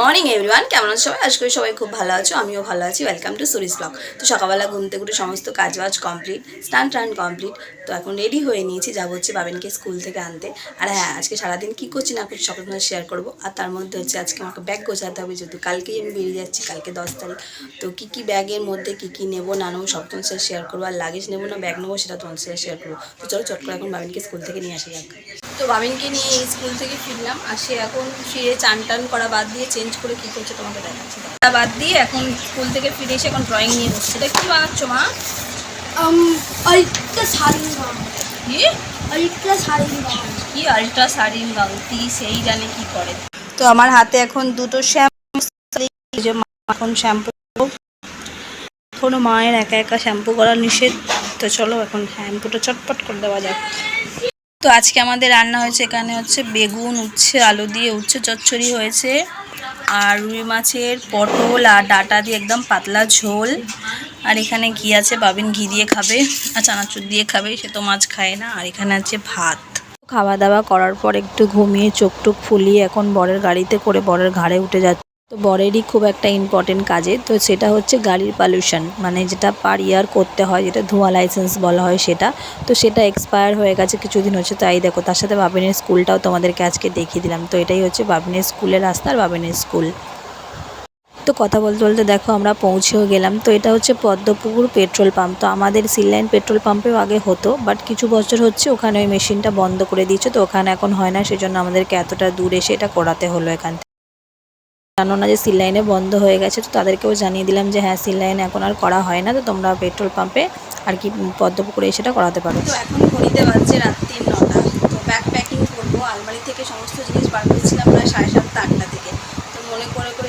Morning everyone কেমন আছো সবাই? আজকে সবাই খুব ভালো আছো। আমিও ভালো আছি। ওয়েলকাম টু সুরিস ব্লগ তো সকালবেলা ঘুম থেকে উঠে সমস্ত কাজ বাজ কমপ্লিট স্নান টান কমপ্লিট তো এখন রেডি হয়ে নিয়েছি। যাব হচ্ছে বাবেনকে স্কুল থেকে আনতে। আর হ্যাঁ আজকে সারাদিন কী করছি না করছি সকাল সকাল শেয়ার করব। আর তার মধ্যে হচ্ছে আজকে আমাকে ব্যাগ গোছাতে হবে, যেহেতু কালকেই আমি বেরিয়ে যাচ্ছি, কালকে দশ তারিখ। তো কী কী ব্যাগের মধ্যে কী কী নেব, না নেব, সব তোমার শেয়ার করব। আর লাগেজ নেব না ব্যাগ নেব সেটা তোমার শেয়ার করব। তো চলো চট করে এখন বাবিনকে স্কুল থেকে নিয়ে আসা যাক। তো বাবিনকে নিয়ে স্কুল থেকে ফিরলাম আর সে এখন ফিরে চান টান করা বাদ দিয়ে চেঞ্জ করে কী করছে তোমাকে দেখাচ্ছি। তা বাদ দিয়ে এখন স্কুল থেকে ফিরে এসে এখন ড্রয়িং নিয়ে বসছে। এটা কী বানাচ্ছো মা? আরেকটা শাড়ি কি? আরেকটা শাড়ি কি আলট্রা শাড়ির গাউতি সেই জানে কি করে। তো আমার হাতে এখন দুটো শ্যাম্পু এখন শ্যাম্পু এখনও মায়ের একা একা শ্যাম্পু করা নিষেধ। তো চলো এখন শ্যাম্পুটা চটপট করে দেওয়া যাক। তো আজকে আমাদের রান্না হয়েছে এখানে হচ্ছে বেগুন, উচ্ছে, আলু দিয়ে উচ্ছে চচ্চড়ি হয়েছে আর রুই মাছের পটল আর ডাটা দিয়ে একদম পাতলা ঝোল। আর এখানে ঘি আছে, বাবিন ঘি দিয়ে খাবে, আর চানাচুর দিয়ে খাবে, সে তো মাছ খায় না। আর এখানে আছে ভাত। খাওয়া দাওয়া করার পর একটু ঘুমিয়ে চোখ টোক ফুলিয়ে এখন বরের গাড়িতে করে বরের ঘাড়ে উঠে যাচ্ছে। তো বরেরই খুব একটা ইম্পর্টেন্ট কাজে। তো সেটা হচ্ছে গাড়ির পলিউশন মানে যেটা পার ইয়ার করতে হয়, যেটা ধোঁয়া লাইসেন্স বলা হয় সেটা। তো সেটা এক্সপায়ার হয়ে গেছে কিছুদিন হচ্ছে। তাই দেখো, তার সাথে বাবিনের স্কুলটাও তোমাদেরকে আজকে দেখিয়ে দিলাম। তো এটাই হচ্ছে বাবিনের স্কুলের রাস্তা আর বাবিনের স্কুল। তো কথা বলতে বলতে দেখো, আমরা পৌঁছেও গেলাম। তো এটা হচ্ছে পদ্মপুকুর পেট্রোল পাম্প তো আমাদের সিললাইন পেট্রোল পাম্পেও আগে হতো বাট কিছু বছর হচ্ছে ওখানে ওই মেশিনটা বন্ধ করে দিয়েছে। তো ওখানে এখন হয় না, সেজন্য আমাদেরকে এতটা দূর এসে এটা করাতে হলো এখান থেকে জানো না যে সিল লাইনে বন্ধ হয়ে গেছে, তো তাদেরকেও জানিয়ে দিলাম যে হ্যাঁ সিল লাইন এখন আর করা হয় না, তো তোমরা পেট্রোল পাম্পে আর কি পদ্মপুকুরে সেটা করাতে পারো। তো এখন ঘড়িতে বাজছে রাত্রি নটা, তো ব্যাগ প্যাকিং করব, আলমারি থেকে সমস্ত জিনিস বার করেছিলাম প্রায় সাড়ে সাতটা, আটটা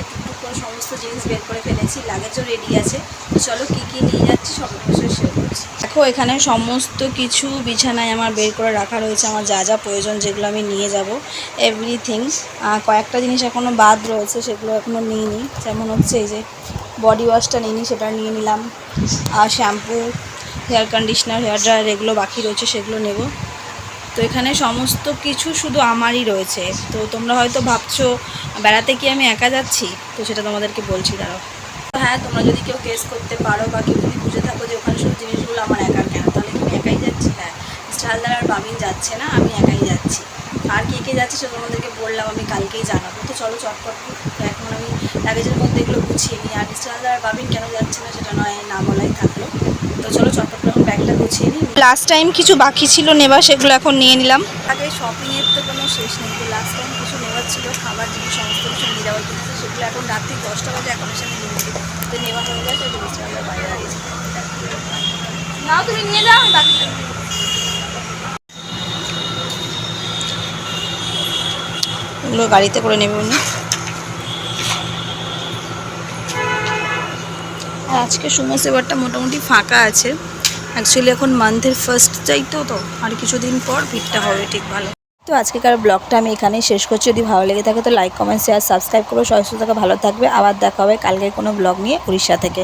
করে টুকটুক করে সমস্ত জিনিস বের করে ফেলেছি লাগেজও রেডি আছে। তো চলো কী কী নিয়ে যাচ্ছি সব কিছু শেয়ার করছি। দেখো, এখানে সমস্ত কিছু বিছানায় আমার বের করে রাখা রয়েছে, আমার যা যা প্রয়োজন যেগুলো আমি নিয়ে যাব। এভরিথিং কয়েকটা জিনিস এখনও বাদ রয়েছে, সেগুলো এখনও নিইনি। যেমন হচ্ছে এই যে বডি ওয়াশটা নিইনি, সেটা নিয়ে নিলাম। আর shampoo hair conditioner hair dryer এগুলো বাকি রয়েছে, সেগুলো নেব। তো এখানে সমস্ত কিছু শুধু আমারই রয়েছে। তো তোমরা হয়তো ভাবছ বেড়াতে কি আমি একা যাচ্ছি? তো সেটা তোমাদেরকে বলছি দাঁড়াও। তো হ্যাঁ তোমরা যদি কেউ কেস করতে পারো বা কেউ যদি বুঝে থাকো যে ওখানে সব জিনিসগুলো আমার একার কেন তাহলে কি আমি একাই যাচ্ছি হ্যাঁ। মিস্টার হালদার আর বাবিন যাচ্ছে না আমি একাই যাচ্ছি। আর কে কে যাচ্ছে সেটা তোমাদেরকে বললাম আমি কালকেই জানাব। তো চলো চটপট তো এখন আমি লাগেজের মধ্যে এগুলো গুছিয়ে নিই। আর মিস্টার হালদার আর বাবিন কেন যাচ্ছে না সেটা নয় না বলাই থাকল। তো চলো চটপট এখন ব্যাগটা গুছিয়ে নিই। লাস্ট টাইম কিছু বাকি ছিল নেবার সেগুলো এখন নিয়ে নিলাম। আগে শপিংয়ের তো কোনো শেষ নেই তো লাস্ট টাইম ছিল খাবার জিনিস সমস্ত কিছু নিয়ে যাওয়ার জন্য সেগুলো এখন রাত্রি দশটা বাজে এখন এসে আমি নিয়ে তো নেওয়া হয়ে গেছে তো মিস্টার হালদার বাইরে দাঁড়িয়েছে নাও তুমি নিয়ে যাও বাকিটা এগুলো গাড়িতে করে নেবে উনি আর আজকে সুমো সেবারটা মোটামুটি ফাঁকা আছে। অ্যাকচুয়ালি এখন মান্থের ফার্স্ট চাইতো তো আর কিছুদিন পর ভিড়টা হবে ঠিক ভালো। তো আজকেকার ব্লগটা আমি এখানেই শেষ করছি। যদি ভালো লেগে থাকে তো লাইক কমেন্ট শেয়ার সাবস্ক্রাইব করো। সবাই সুস্থ থাকা, ভালো থাকবে। আবার দেখা হবে কালকে কোনো ব্লগ নিয়ে উড়িষ্যা থেকে।